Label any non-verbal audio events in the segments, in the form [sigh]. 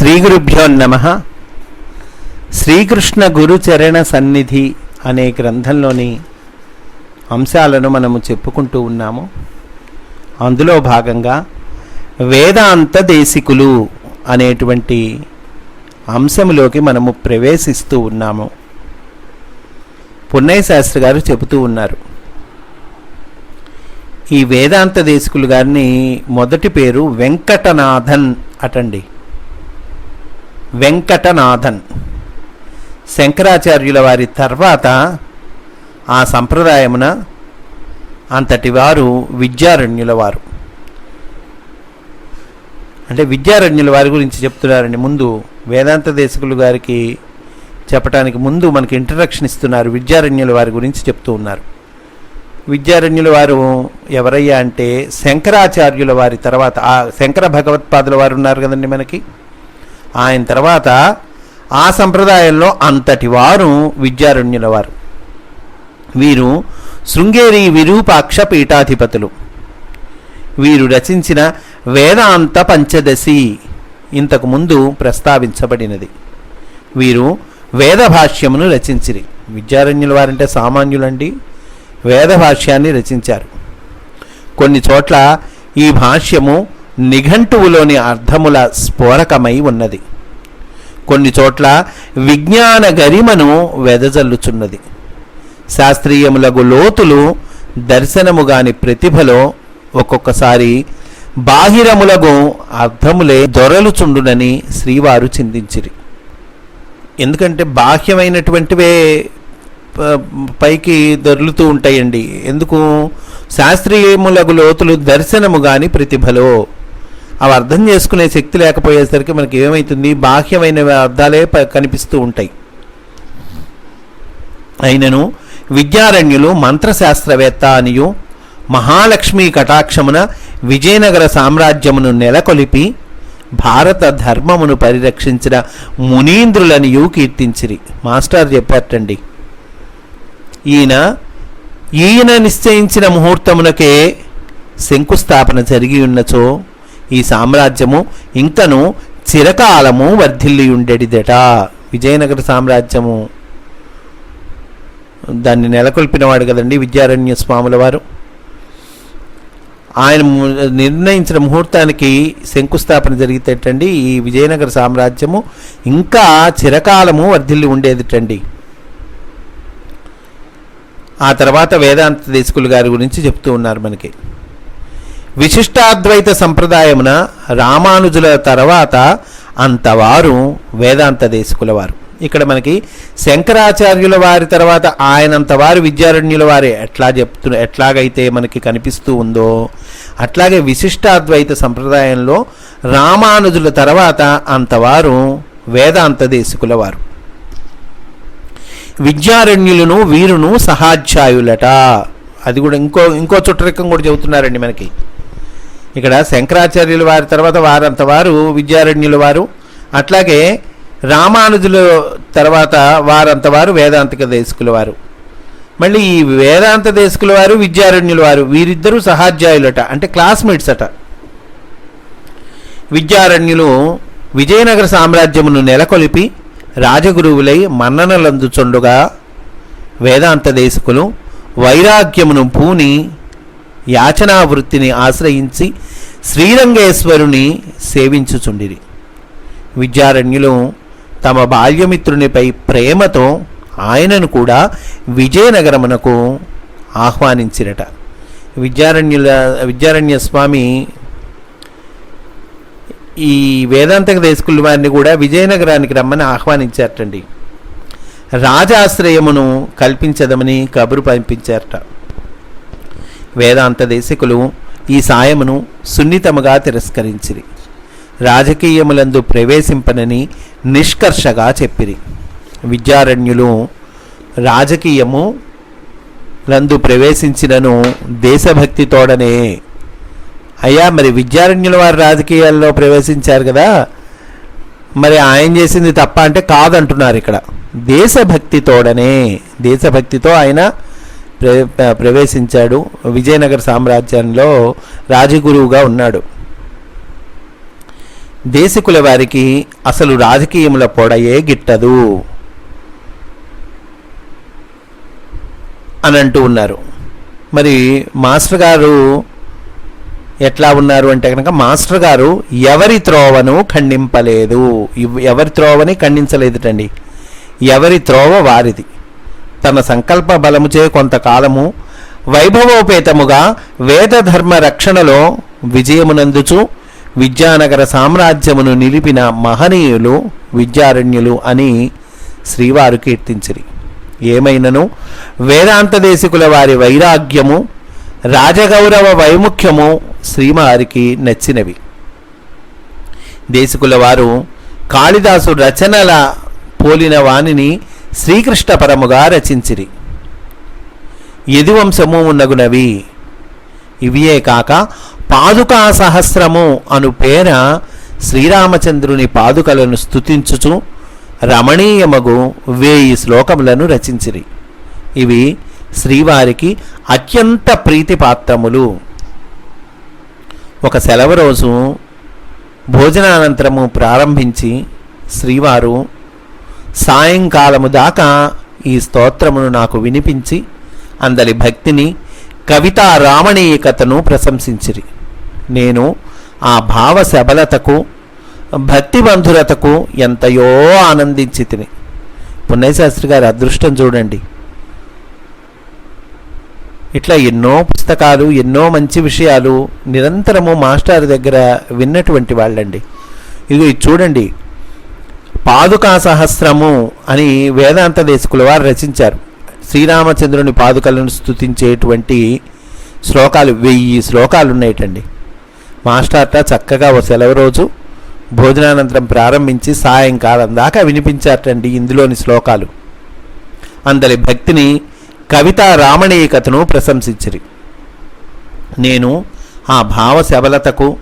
శ్రీ గురుభ్యో నమ. శ్రీకృష్ణ గురుచరణ సన్నిధి అనే గ్రంథంలోని అంశాలను మనము చెప్పుకుంటూ ఉన్నాము. అందులో భాగంగా వేదాంత దేశికులు అనేటువంటి అంశంలోకి మనము ప్రవేశిస్తూ ఉన్నాము. పున్నయ్య శాస్త్రి గారు చెబుతూ ఉన్నారు. ఈ వేదాంత దేశికులు గారిని మొదటి పేరు వెంకటనాథన్ అటండి. వెంకటనాథన్. శంకరాచార్యుల వారి తర్వాత ఆ సంప్రదాయమున అంతటి వారు విద్యారణ్యుల వారు. అంటే విద్యారణ్యుల వారి గురించి చెప్తున్నారండి. ముందు వేదాంత దేశకులు గారికి చెప్పడానికి ముందు మనకి ఇంట్రడక్షన్ ఇస్తున్నారు. విద్యారణ్యుల వారి గురించి చెప్తూ ఉన్నారు. విద్యారణ్యుల వారు ఎవరయ్యా అంటే శంకరాచార్యుల వారి తర్వాత ఆ శంకర భగవత్పాదుల వారు ఉన్నారు కదండి మనకి. ఆయన తర్వాత ఆ సంప్రదాయంలో అంతటి వారు విద్యారణ్యుల వారు వీరు శృంగేరి విరూపాక్ష పీఠాధిపతులు. వీరు రచించిన వేదాంత పంచదశి ఇంతకు ముందు ప్రస్తావించబడినది. వీరు వేద భాష్యమును రచించిరి. విద్యారణ్యుల వారంటే సామాన్యులండి వేద భాష్యాన్ని రచించారు. కొన్ని చోట్ల ఈ భాష్యము నిఘంటువులోని అర్థముల స్ఫోరకమై ఉన్నది. కొన్ని చోట్ల విజ్ఞాన గరిమను వెదజల్లుచున్నది. శాస్త్రీయములగు లోతులు దర్శనముగాని ప్రతిభలో ఒక్కొక్కసారి బాహిరములగు అర్థములే దొరలుచుండునని శ్రీవారు చిందించిరి. ఎందుకంటే బాహ్యమైనటువంటివే ప- పైకి దొరులుతూ ఉంటాయండి. ఎందుకు? శాస్త్రీయములగు లోతులు దర్శనము గాని ప్రతిభలో అవి అర్థం చేసుకునే శక్తి లేకపోయేసరికి మనకి ఏమవుతుంది బాహ్యమైన అర్థాలే ప- కనిపిస్తూ ఉంటాయి. అయినను విద్యారణ్యులు మంత్రశాస్త్రవేత్త అనియు మహాలక్ష్మి కటాక్షమున విజయనగర సామ్రాజ్యమును నెలకొలిపి భారత ధర్మమును పరిరక్షించిన మునీంద్రులనియు కీర్తించిరి. మాస్టర్ చెప్పారటండి. ఈయన ఈయన నిశ్చయించిన ముహూర్తమునకే శంకుస్థాపన జరిగి ఉన్నచో ఈ సామ్రాజ్యము ఇంకను చిరకాలము వర్ధిల్లియుండెడిదట. విజయనగర సామ్రాజ్యము దాన్ని నెలకొల్పినవాడు కదండి విద్యారణ్య స్వాముల వారు. ఆయన నిర్ణయించిన ముహూర్తానికి శంకుస్థాపన జరిగితేటండి ఈ విజయనగర సామ్రాజ్యము ఇంకా చిరకాలము వర్ధిల్లి ఉండేదిటండి ఆ తర్వాత వేదాంత దేశకులు గారి గురించి చెప్తూ ఉన్నారు మనకి. విశిష్టాద్వైత సంప్రదాయమున రామానుజుల తర్వాత అంతవారు వేదాంత దేశకుల వారు. ఇక్కడ మనకి శంకరాచార్యుల వారి తర్వాత ఆయనంత వారు విద్యారణ్యుల వారే. ఎట్లా చెప్తు ఎట్లాగైతే మనకి కనిపిస్తూ ఉందో అట్లాగే విశిష్టాద్వైత సంప్రదాయంలో రామానుజుల తర్వాత అంతవారు వేదాంత దేశకుల వారు. విద్యారణ్యులను వీరును సహాధ్యాయులట. అది కూడా ఇంకో ఇంకో చుట్టరికం కూడా చెబుతున్నారండి మనకి. ఇక్కడ శంకరాచార్యుల వారి తర్వాత వారంత వారు విద్యారణ్యుల వారు అట్లాగే రామానుజుల తర్వాత వారంత వారు వేదాంతిక దేశకుల వారు. మళ్ళీ ఈ వేదాంత దేశకుల వారు విద్యారణ్యుల వారు వీరిద్దరూ సహాధ్యాయులట అంటే క్లాస్మేట్స్ అట. విద్యారణ్యులు విజయనగర సామ్రాజ్యమును నెలకొలిపి రాజగురువులై మన్ననలందుచుండుగా వేదాంత దేశకులు వైరాగ్యమును పూని యాచనా వృత్తిని ఆశ్రయించి శ్రీరంగేశ్వరుని సేవించుచుండిరి. విద్యారణ్యులు తమ బాల్యమిత్రునిపై ప్రేమతో ఆయనను కూడా విజయనగరమునకు ఆహ్వానించిరట. విద్యారణ్యుల విద్యారణ్య స్వామి ఈ వేదాంతక దేశకుల వారిని కూడా విజయనగరానికి రమ్మని ఆహ్వానించారటండి. రాజాశ్రయమును కల్పించదమని కబురు పంపించారట. వేదాంత దేశకులు ఈ సాయమును సున్నితముగా తిరస్కరించిరి. రాజకీయములందు ప్రవేశింపనని నిష్కర్షగా చెప్పిరి. విద్యారణ్యులు రాజకీయము లందు ప్రవేశించినను దేశభక్తితోడనే అయ్యా మరి విద్యారణ్యుల వారు రాజకీయాల్లో ప్రవేశించారు కదా మరి ఆయన చేసింది తప్ప అంటే కాదంటున్నారు ఇక్కడ. దేశభక్తితోడనే దేశభక్తితో ఆయన ప్రవేశించాడు విజయనగర సామ్రాజ్యంలో రాజగురువుగా ఉన్నాడు. దేశికుల వారికి అసలు రాజకీయముల పొడయే గిట్టదు అని అంటూ ఉన్నారు. మరి మాస్టర్ గారు ఎట్లా ఉన్నారు అంటే కనుక మాస్టర్ గారు ఎవరి త్రోవను ఖండింపలేదు. ఎవరి త్రోవని ఖండించలేదుటండి. ఎవరి త్రోవ వారిది. తన సంకల్ప బలముచే కొంతకాలము వైభవోపేతముగా వేదధర్మ రక్షణలో విజయమునందుచు విద్యానగర సామ్రాజ్యమును నిలిపిన మహనీయులు విద్యారణ్యులు అని శ్రీవారు కీర్తించిరి. ఏమైనను? వేదాంతదేశికుల వారి వైరాగ్యము రాజగౌరవ వైముఖ్యము శ్రీవారికి నచ్చినవి. దేశికుల వారు కాళిదాసు రచనల పోలిన వాణిని శ్రీకృష్ణ పరముగా రచించిరి. యదువంశము ఉన్నగునవి. ఇవియే కాక పాదుకా సహస్రము అను పేర శ్రీరామచంద్రుని పాదుకలను స్తుతించుచు రమణీయమగు వేయి శ్లోకములను రచించిరి. ఇవి శ్రీవారికి అత్యంత ప్రీతిపాత్రములు. ఒక సెలవు రోజు భోజనానంతరము ప్రారంభించి శ్రీవారు సాయంకాలము దాకా ఈ స్తోత్రమును నాకు వినిపించి అందలి భక్తిని కవితా రామణీయకతను ప్రశంసించిరి. నేను ఆ భావ సబలతకు భక్తిబంధురతకు ఎంతయో ఆనందించి తిని. పుణ్యశాస్త్రి గారి అదృష్టం చూడండి. ఇట్లా ఎన్నో పుస్తకాలు ఎన్నో మంచి విషయాలు నిరంతరము మాస్టర్ దగ్గర విన్నటువంటి వాళ్ళండి. ఇది చూడండి. పాదుకా సహస్రము అని వేదాంత దేశకుల వారు రచించారు. శ్రీరామచంద్రుని పాదుకలను స్తుతించేటువంటి శ్లోకాలు వెయ్యి శ్లోకాలు ఉన్నాయటండి మాస్టర్ట చక్కగా ఓ సెలవు రోజు భోజనానంతరం ప్రారంభించి సాయంకాలం దాకా వినిపించారటండి ఇందులోని శ్లోకాలు. అందరి భక్తిని కవితా రామణీయకతను ప్రశంసించిరి. నేను ఆ భావ సబలతకు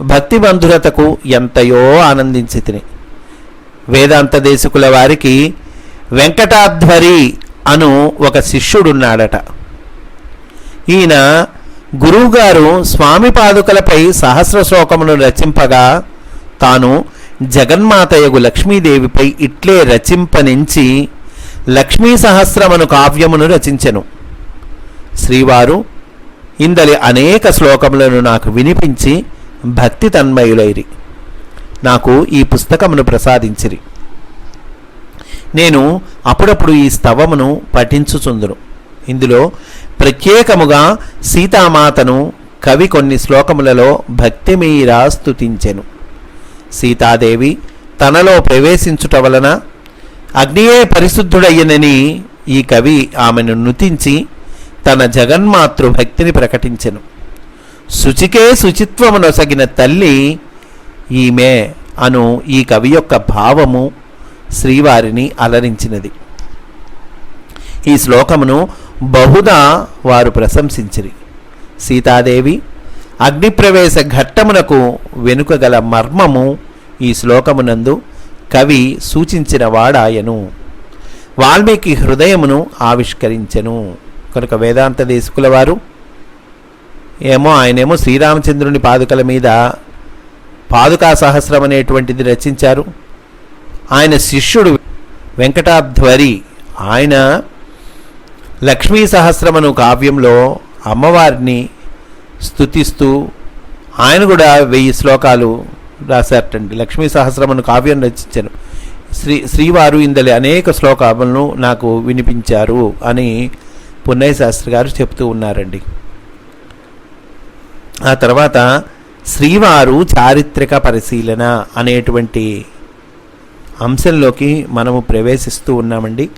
భక్తి బంధురతకు ఎంతయో ఆనందించి తిని వేదాంత దేశకుల వారికి వెంకటాధ్వరి అను ఒక శిష్యుడున్నాడట. ఈయన గురువుగారు స్వామి పాదుకలపై సహస్ర శ్లోకమును రచింపగా తాను జగన్మాతయగు లక్ష్మీదేవిపై ఇట్లే రచింపనించి లక్ష్మీ సహస్రమను కావ్యమును రచించెను. శ్రీవారు ఇందలి అనేక శ్లోకములను నాకు వినిపించి భక్తి తన్మయులైరి. నాకు ఈ పుస్తకమును ప్రసాదించిరి. నేను అప్పుడప్పుడు ఈ స్తవమును పఠించుచుందును. ఇందులో ప్రత్యేకముగా సీతామాతను కవి కొన్ని శ్లోకములలో భక్తిమీరా స్తుతించెను. సీతాదేవి తనలో ప్రవేశించుట వలన అగ్నియే పరిశుద్ధుడయ్యనని ఈ కవి ఆమెను నుతించి తన జగన్మాతృ భక్తిని ప్రకటించెను. శుచికే శుచిత్వమునొసగిన తల్లి ఈమె అను ఈ కవి యొక్క భావము శ్రీవారిని అలరించినది. ఈ శ్లోకమును బహుదా వారు ప్రశంసించిరి. సీతాదేవి అగ్నిప్రవేశ ఘట్టమునకు వెనుక గల మర్మము ఈ శ్లోకమునందు కవి సూచించిన వాడాయను. వాల్మీకి హృదయమును ఆవిష్కరించెను. కనుక వేదాంత దేశకుల వారు ఏమో ఆయనేమో శ్రీరామచంద్రుని పాదుకల మీద పాదుకా సహస్రం అనేటువంటిది రచించారు. ఆయన శిష్యుడు వెంకటాధ్వరి ఆయన లక్ష్మీ సహస్రమను కావ్యంలో అమ్మవారిని స్తుతిస్తూ ఆయన కూడా వెయ్యి శ్లోకాలు రాశారటండి. లక్ష్మీ సహస్రమను కావ్యం రచించారు. శ్రీ శ్రీవారు ఇందలి అనేక శ్లోకాలను నాకు వినిపించారు అని పున్నయ్య శాస్త్రి గారు చెప్తూ ఉన్నారండి. ఆ తర్వాత శ్రీవారు చారిత్రక పరిశీలన అనేటువంటి అంశంలోకి మనము ప్రవేశిస్తూ ఉన్నామండి.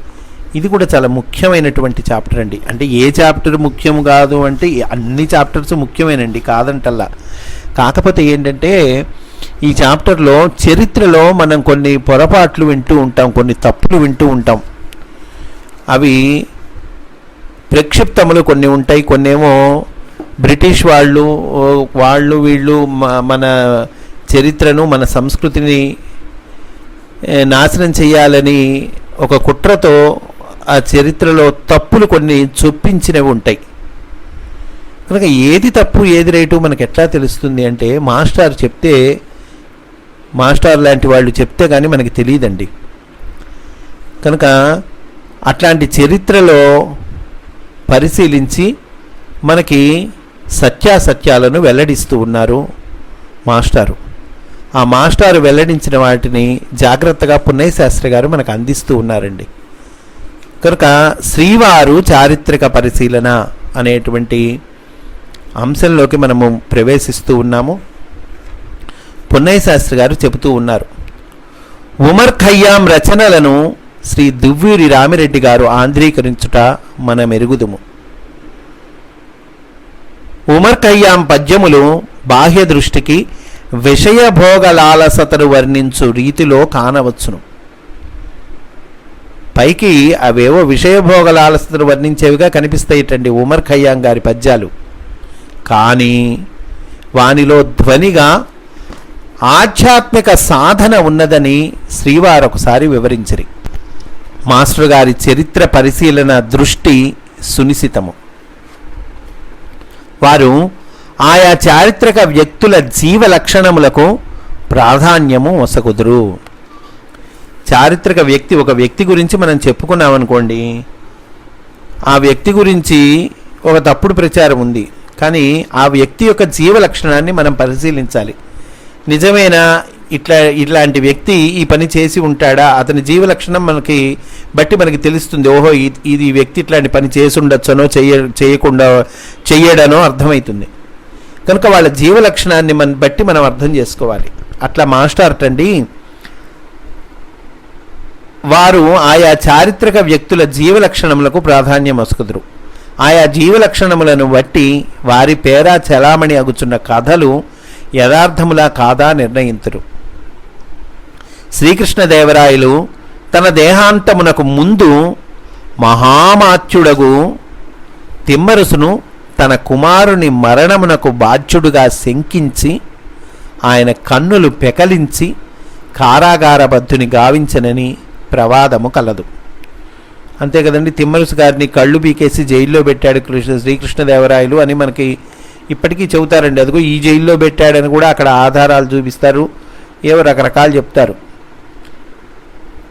ఇది కూడా చాలా ముఖ్యమైనటువంటి చాప్టర్ అండి. అంటే ఏ చాప్టర్ ముఖ్యం కాదు అంటే అన్ని చాప్టర్స్ ముఖ్యమేనండి కాదంటల్లా. కాకపోతే ఏంటంటే ఈ చాప్టర్లో చరిత్రలో మనం కొన్ని పొరపాట్లు వింటూ ఉంటాం కొన్ని తప్పులు వింటూ ఉంటాం. అవి ప్రక్షిప్తములు కొన్ని ఉంటాయి కొన్నేమో బ్రిటిష్ వాళ్ళు వాళ్ళు వీళ్ళు మన చరిత్రను మన సంస్కృతిని నాశనం చేయాలని ఒక కుట్రతో ఆ చరిత్రలో తప్పులు కొన్ని చొప్పించినవి ఉంటాయి. కనుక ఏది తప్పు ఏది రైటు మనకు ఎట్లా తెలుస్తుంది అంటే మాస్టర్ చెప్తే మాస్టర్ లాంటి వాళ్ళు చెప్తే కానీ మనకి తెలియదండి. కనుక అట్లాంటి చరిత్రలో పరిశీలించి మనకి సత్యాసత్యాలను వెల్లడిస్తూ ఉన్నారు మాస్టారు. ఆ మాస్టారు వెల్లడించిన వాటిని జాగ్రత్తగా పున్నయ్య శాస్త్రి గారు మనకు అందిస్తూ ఉన్నారండి. కనుక శ్రీవారు చారిత్రక పరిశీలన అనేటువంటి అంశంలోకి మనము ప్రవేశిస్తూ ఉన్నాము. పున్నయ్య శాస్త్రి గారు చెబుతూ ఉన్నారు. ఉమర్ ఖయ్యాం రచనలను శ్రీ దువ్వూరి రామిరెడ్డి గారు ఆంధ్రీకరించుట మన మెరుగుదుము ఉమర్ ఖయ్యాం పద్యములు బాహ్య దృష్టికి విషయభోగ లాలసతను వర్ణించు రీతిలో కానవచ్చును. పైకి అవేవో విషయభోగ లాలసతను వర్ణించేవిగా కనిపిస్తాయిటండి ఉమర్ ఖయ్యాం గారి పద్యాలు. కానీ వానిలో ధ్వనిగా ఆధ్యాత్మిక సాధన ఉన్నదని శ్రీవారు ఒకసారి వివరించరి. మాస్టర్ గారి చరిత్ర పరిశీలన దృష్టి సునిశితము. వారు ఆయా చారిత్రక వ్యక్తుల జీవ లక్షణములకు ప్రాధాన్యము వసకుదురు. చారిత్రక వ్యక్తి ఒక వ్యక్తి గురించి మనం చెప్పుకున్నామనుకోండి ఆ వ్యక్తి గురించి ఒక తప్పుడు ప్రచారం ఉంది కానీ ఆ వ్యక్తి యొక్క జీవ లక్షణాన్ని మనం పరిశీలించాలి. నిజమైన? ఇట్లా ఇట్లాంటి వ్యక్తి ఈ పని చేసి ఉంటాడా? అతని జీవ లక్షణం మనకి బట్టి మనకి తెలుస్తుంది. ఓహో ఇది వ్యక్తి ఇట్లాంటి పని చేసి ఉండొచ్చనో చెయ్య చేయకుండా చెయ్యడనో అర్థమవుతుంది కనుక వాళ్ళ జీవ లక్షణాన్ని మన బట్టి మనం అర్థం చేసుకోవాలి. అట్లా మాస్టర్ అండి వారు ఆయా చారిత్రక వ్యక్తుల జీవ లక్షణములకు ప్రాధాన్యం వసుకుదురు ఆయా జీవ లక్షణములను బట్టి వారి పేరా చలామణి అగుచున్న కథలు యథార్థములా కాదా నిర్ణయింతురు. శ్రీకృష్ణదేవరాయలు తన దేహాంతమునకు ముందు మహామాత్యుడగు తిమ్మరుసును తన కుమారుని మరణమునకు బాధ్యుడుగా శంకించి ఆయన కన్నులు పెకలించి కారాగారబద్ధుని గావించనని ప్రవాదము కలదు. అంతే కదండి తిమ్మరుసు గారిని కళ్ళు పీకేసి జైల్లో పెట్టాడు కృష్ణ శ్రీకృష్ణదేవరాయలు అని మనకి ఇప్పటికీ చెబుతారండి. అదిగో ఈ జైల్లో పెట్టాడని కూడా అక్కడ ఆధారాలు చూపిస్తారు. ఏవో రకరకాలు చెప్తారు.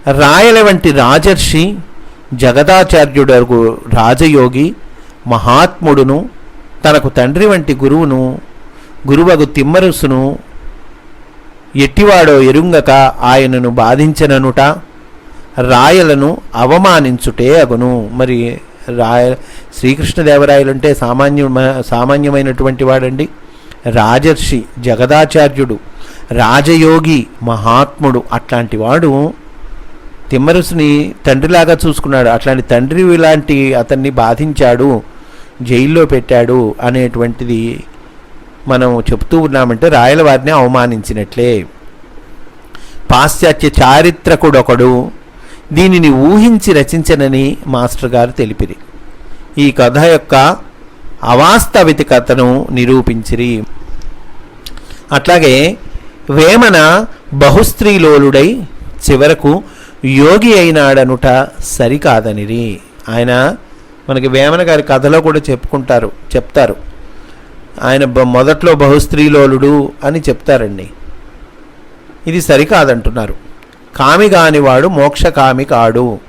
రాయల వంటి రాజర్షి జగదాచార్యుడు రాజయోగి మహాత్ముడును తనకు తండ్రి వంటి గురువును గురువగు తిమ్మరుసును ఎట్టివాడో ఎరుంగక ఆయనను బాధించననుట రాయలను అవమానించుటే అగును. మరి రాయ శ్రీకృష్ణదేవరాయలంటే సామాన్య సామాన్యమైనటువంటి వాడండి. రాజర్షి జగదాచార్యుడు రాజయోగి మహాత్ముడు అట్లాంటి వాడు తిమ్మరుసుని తండ్రిలాగా చూసుకున్నాడు. అట్లాంటి తండ్రి ఇలాంటి అతన్ని బాధించాడు జైల్లో పెట్టాడు అనేటువంటిది మనం చెప్తూ ఉన్నామంటే రాయల వారిని అవమానించినట్లే. పాశ్చాత్య చారిత్రకుడొకడు దీనిని ఊహించి రచించనని మాస్టర్ గారు తెలిపిరి. ఈ కథ యొక్క అవాస్తవికతను నిరూపించిరి. అట్లాగే వేమన బహుస్త్రీలోలుడై చివరకు యోగి అయినాడనుట సరికాదనిరి. ఆయన మనకి వేమన గారి కథలో కూడా చెప్పుకుంటారు చెప్తారు. ఆయన మొదట్లో బహుస్త్రీలోలుడు అని చెప్తారండి. ఇది సరికాదంటున్నారు. కామి కానివాడు మోక్షకామి కాడు.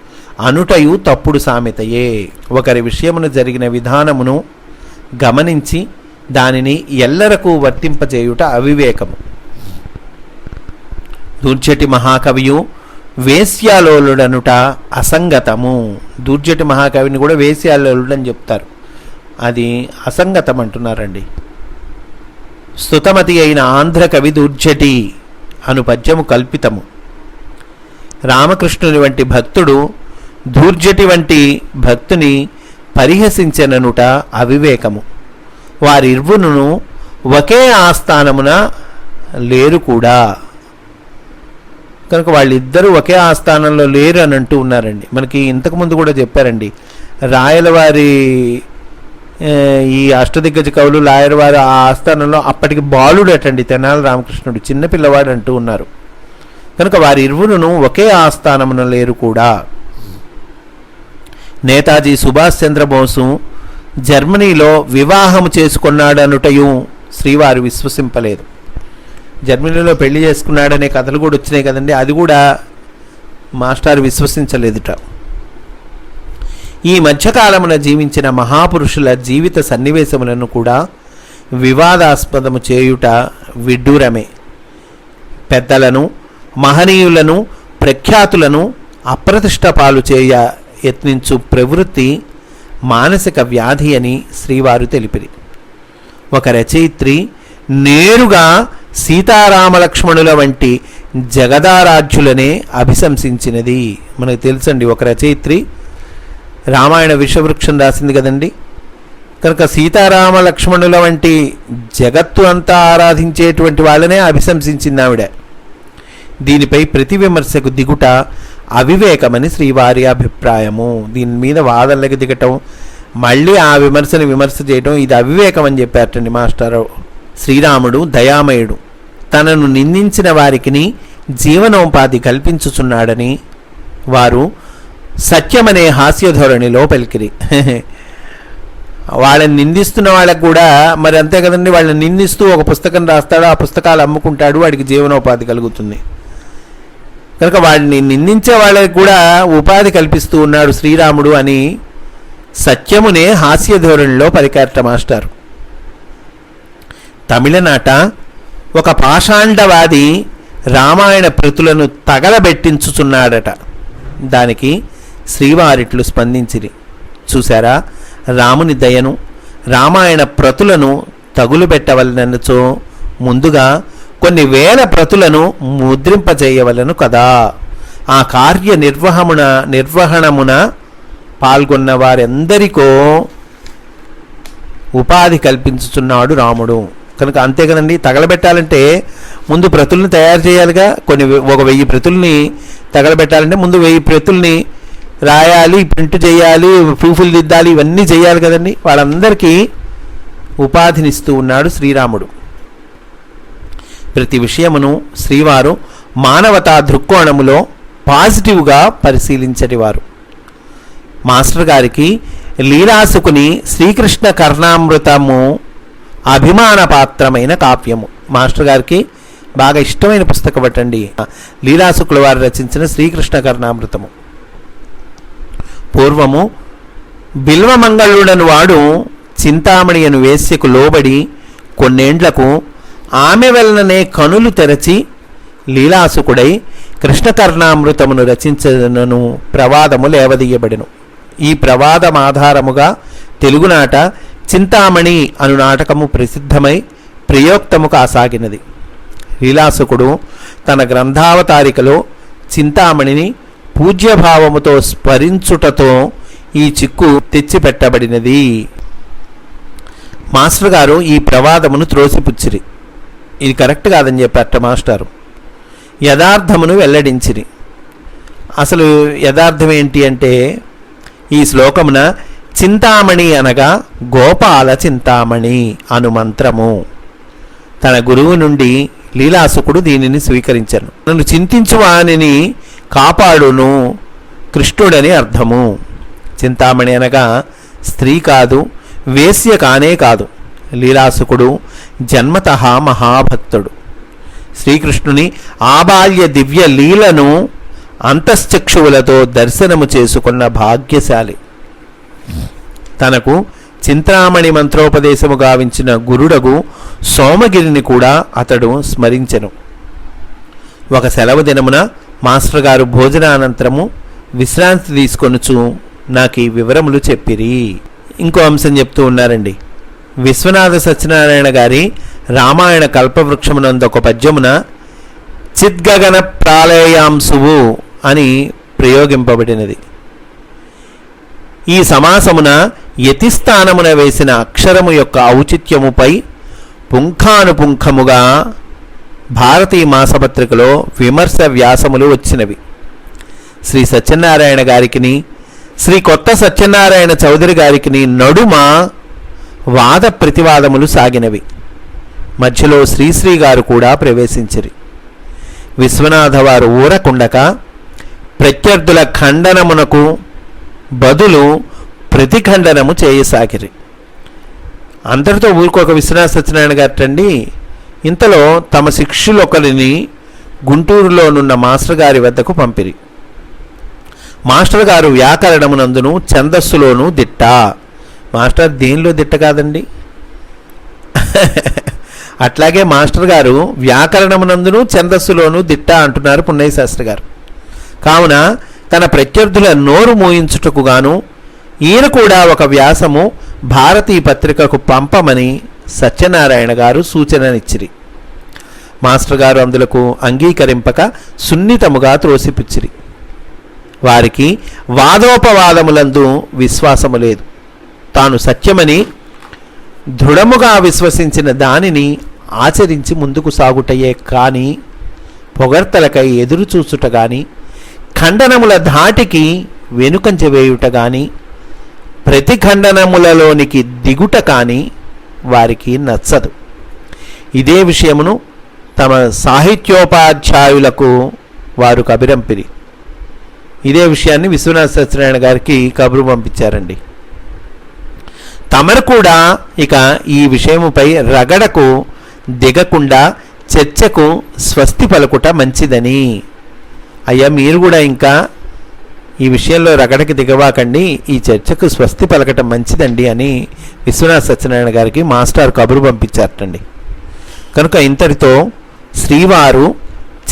అనుటయు తప్పుడు సామెతయే. ఒకరి విషయమును జరిగిన విధానమును గమనించి దానిని ఎల్లరకు వర్తింపజేయుట అవివేకము. దూర్చటి మహాకవియు వేశ్యాలోలుడనుట అసంగతము. దూర్జటి మహాకవిని కూడా వేశ్యాలోలుడని చెప్తారు. అది అసంగతం అంటున్నారండి స్తుతమతి అయిన ఆంధ్ర కవి దూర్జటి అను పద్యము కల్పితము. రామకృష్ణుని వంటి భక్తుడు దూర్జటి వంటి భక్తుని పరిహసించననుట అవివేకము. వారిర్వును ఒకే ఆస్థానమున లేరు కూడా. కనుక వాళ్ళిద్దరూ ఒకే ఆస్థానంలో లేరు అని అంటూ ఉన్నారండి. మనకి ఇంతకుముందు కూడా చెప్పారండి. రాయలవారి ఈ అష్టదిగ్గజ కవులు లాయర్వారి ఆ ఆస్థానంలో అప్పటికి బాలుడు అటండి తెనాలి రామకృష్ణుడు. చిన్నపిల్లవాడు అంటూ ఉన్నారు. కనుక వారి ఇరువురును ఒకే ఆస్థానమున లేరు కూడా. నేతాజీ సుభాష్ చంద్రబోసు జర్మనీలో వివాహము చేసుకున్నాడనుటయు శ్రీవారు విశ్వసింపలేదు. జర్మనీలో పెళ్ళి చేసుకున్నాడనే కథలు కూడా వచ్చినాయి కదండి. అది కూడా మాస్టర్ విశ్వసించలేదుట. ఈ మధ్యకాలమున జీవించిన మహాపురుషుల జీవిత సన్నివేశములను కూడా వివాదాస్పదము చేయుట విడ్డూరమే. పెద్దలను మహనీయులను ప్రఖ్యాతులను అప్రతిష్ట పాలు చేయ యత్నించు ప్రవృత్తి మానసిక వ్యాధి అని శ్రీవారు తెలిపిరి. ఒక రచయిత్రి నేరుగా సీతారామలక్ష్మణుల వంటి జగదారాధ్యులనే అభిశంసించినది. మనకు తెలుసండి ఒక రచయిత్రి. రామాయణ విషవృక్షం రాసింది కదండి. కనుక సీతారామ లక్ష్మణుల వంటి జగత్తు అంతా ఆరాధించేటువంటి వాళ్ళనే అభిశంసించింది ఆవిడ. దీనిపై ప్రతి విమర్శకు దిగుట అవివేకమని శ్రీవారి అభిప్రాయము. దీని మీద వాదనలకు దిగటం మళ్ళీ ఆ విమర్శని విమర్శ చేయటం ఇది అవివేకం అని చెప్పారటండి మాస్టర్. శ్రీరాముడు దయామయుడు. తనను నిందించిన వారికి జీవనోపాధి కల్పించుచున్నాడని వారు సత్యమనే హాస్య ధోరణిలో పలికిరి వాళ్ళని నిందిస్తున్న వాళ్ళకు కూడా మరి అంతే కదండి వాళ్ళని నిందిస్తూ ఒక పుస్తకం రాస్తాడు ఆ పుస్తకాలు అమ్ముకుంటాడు వాడికి జీవనోపాధి కలుగుతుంది. కనుక వాడిని నిందించే వాళ్ళకి కూడా ఉపాధి కల్పిస్తూ ఉన్నాడు శ్రీరాముడు అని సత్యమునే హాస్య ధోరణిలో పలికారట మాస్టారు. తమిళనాట ఒక పాషాండవాది రామాయణ ప్రతులను తగలబెట్టించుచున్నాడట. దానికి శ్రీవారిట్లు స్పందించిరి. చూశారా? రాముని దయను రామాయణ ప్రతులను తగులుబెట్టవలనచో ముందుగా కొన్ని వేల ప్రతులను ముద్రింపజేయవలను కదా. ఆ కార్య నిర్వహమున నిర్వహణమున పాల్గొన్న వారెందరికో ఉపాధి కల్పించుచున్నాడు రాముడు. కనుక అంతే కదండి. తగలబెట్టాలంటే ముందు ప్రతుల్ని తయారు చేయాలిగా. కొన్ని ఒక వెయ్యి ప్రతుల్ని తగలబెట్టాలంటే ముందు వెయ్యి ప్రతుల్ని రాయాలి ప్రింట్ చేయాలి ప్రూఫులు దిద్దాలి ఇవన్నీ చేయాలి కదండి. వాళ్ళందరికీ ఉపాధినిస్తూ ఉన్నాడు శ్రీరాముడు. ప్రతి విషయమును శ్రీవారు మానవతా దృక్కోణములో పాజిటివ్గా పరిశీలించటివారు మాస్టర్ గారికి లీలాసుకుని శ్రీకృష్ణ కర్ణామృతము అభిమాన పాత్రమైన కావ్యము. మాస్టర్ గారికి బాగా ఇష్టమైన పుస్తకం పట్టండి లీలాసుకుల వారు రచించిన శ్రీకృష్ణ కర్ణామృతము. పూర్వము బిల్వమంగళుడను వాడు చింతామణి అను వేశ్యకు లోబడి కొన్నేండ్లకు ఆమె వలననే కనులు తెరచి లీలాసుకుడై కృష్ణకర్ణామృతమును రచించను ప్రవాదము లేవదీయబడెను. ఈ ప్రవాదం ఆధారముగా తెలుగునాట చింతామణి అను నాటకము ప్రసిద్ధమై ప్రయోక్తము కాసాగినది. లీలాసుకుడు తన గ్రంథావతారికలో చింతామణిని పూజ్యభావముతో స్మరించుటతో ఈ చిక్కు తెచ్చిపెట్టబడినది. మాస్టర్ గారు ఈ ప్రవాదమును త్రోసిపుచ్చిరి. ఇది కరెక్ట్ కాదని చెప్పారట మాస్టారు. యథార్థమును వెల్లడించిరి. అసలు యథార్థం ఏంటి అంటే ఈ శ్లోకమున చింతామణి అనగా గోపాల చింతామణి అను మంత్రము. తన గురువు నుండి లీలాసుకుడు దీనిని స్వీకరించను. నన్ను చింతించు వానిని కాపాడును కృష్ణుడని అర్థము. చింతామణి అనగా స్త్రీ కాదు వేశ్య కానే కాదు. లీలాసుకుడు జన్మత మహాభక్తుడు. శ్రీకృష్ణుని ఆబాల్య దివ్య లీలను అంతశ్చక్షువులతో దర్శనము చేసుకున్న భాగ్యశాలి. తనకు చింతామణి మంత్రోపదేశము గావించిన గురుడగు సోమగిరిని కూడా అతడు స్మరించెను. ఒక సెలవు దినమున మాస్టర్ గారు భోజనానంతరము విశ్రాంతి తీసుకొనుచు నాకు ఈ వివరములు చెప్పిరి. ఇంకో అంశం చెప్తూ ఉన్నారండి. విశ్వనాథ సత్యనారాయణ గారి రామాయణ కల్పవృక్షమునందు ఒక పద్యమున చిద్గగన ప్రాళయాంశువు అని ప్రయోగింపబడినది. ఈ సమాసమున యతిస్థానమున వేసిన అక్షరము యొక్క ఔచిత్యముపై పుంఖానుపుంఖముగా భారతీయ మాసపత్రికలో విమర్శ వ్యాసములు వచ్చినవి. శ్రీ సత్యనారాయణ గారికిని శ్రీ కొత్త సత్యనారాయణ చౌదరి గారికిని నడుమ వాద ప్రతివాదములు సాగినవి. మధ్యలో శ్రీశ్రీ గారు కూడా ప్రవేశించిరి. విశ్వనాథ వారు ఊరకుండక ప్రత్యర్థుల ఖండనమునకు బదులు ప్రతిఖండనము చేయసాగిరి. అందరితో ఊరుకోక విశ్వనాథ సత్యనారాయణ గారటండి ఇంతలో తమ శిష్యులొకరిని గుంటూరులోనున్న మాస్టర్ గారి వద్దకు పంపిరి. మాస్టర్ గారు వ్యాకరణమునందును ఛందస్సులోను దిట్ట. మాస్టర్ దేనిలో దిట్ట కాదండి? [laughs] అట్లాగే మాస్టర్ గారు వ్యాకరణమునందును ఛందస్సులోను దిట్ట అంటున్నారు పున్నయ్య శాస్త్రి గారు. కావున తన ప్రత్యర్థుల నోరు మోయించుటకు గాను ఈయన కూడా ఒక వ్యాసము భారతీ పత్రికకు పంపమని సత్యనారాయణ గారు సూచననిచ్చిరి. మాస్టర్ గారు అందులకు అంగీకరింపక సున్నితముగా త్రోసిపుచ్చిరి. వారికి వాదోపవాదములందు విశ్వాసము లేదు. తాను సత్యమని దృఢముగా విశ్వసించిన దానిని ఆచరించి ముందుకు సాగుటయే కానీ పొగడ్తలకై ఎదురు కానీ ఖండనముల ధాటికి వెనుకంజ వేయుట గాని ప్రతిఖండనములలోనికి దిగుట కానీ వారికి నచ్చదు. ఇదే విషయమును తమ సాహిత్యోపాధ్యాయులకు వారు కబిరంపిరి. ఇదే విషయాన్ని విశ్వనాథ సత్యనారాయణ గారికి కబురు పంపించారండి. తమరు కూడా ఇక ఈ విషయముపై రగడకు దిగకుండా చర్చకు స్వస్తి పలుకుట మంచిదని. అయ్యా మీరు కూడా ఇంకా ఈ విషయంలో రగడకి దిగవాకండి. ఈ చర్చకు స్వస్తి పలకటం మంచిదండి అని విశ్వనాథ సత్యనారాయణ గారికి మాస్టర్ కబురు పంపించారటండి. కనుక ఇంతటితో శ్రీవారు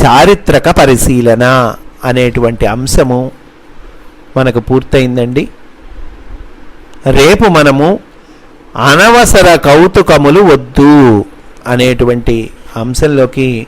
చారిత్రక పరిశీలన అనేటువంటి అంశము మనకు పూర్తయిందండి. రేపు మనము అనవసర కౌతుకములు వద్దు అనేటువంటి అంశంలోకి